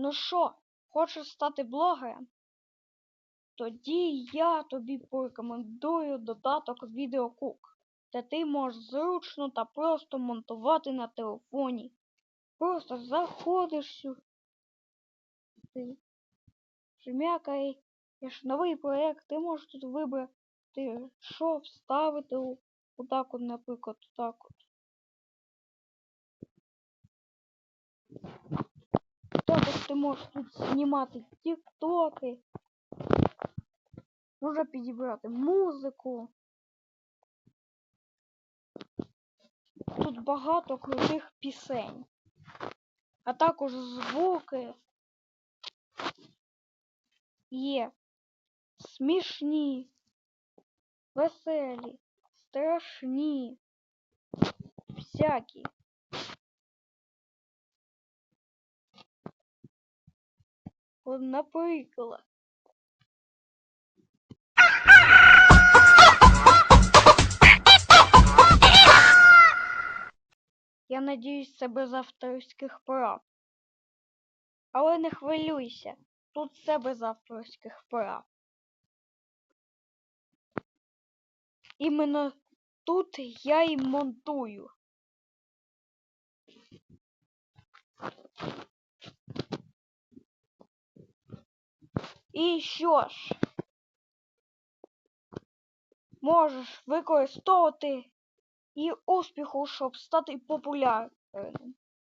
Ну що, хочеш стати блогером? Тоді я тобі порекомендую додаток Відеокук, де ти можеш зручно та просто монтувати на телефоні. Просто заходиш сюди, жмякаєш новий проєкт, ти можеш тут вибрати, що вставити отак от, наприклад, так от. Ти можеш тут знімати тіктоки. Можна підібрати музику. Тут багато крутих пісень. А також звуки є смішні, веселі, страшні, всякі. Наприклад. Я надіюсь, це без авторських прав. Але не хвилюйся, тут все без авторських прав. Іменно тут я і монтую. І що ж? Можеш використовувати і успіху, щоб стати популярним.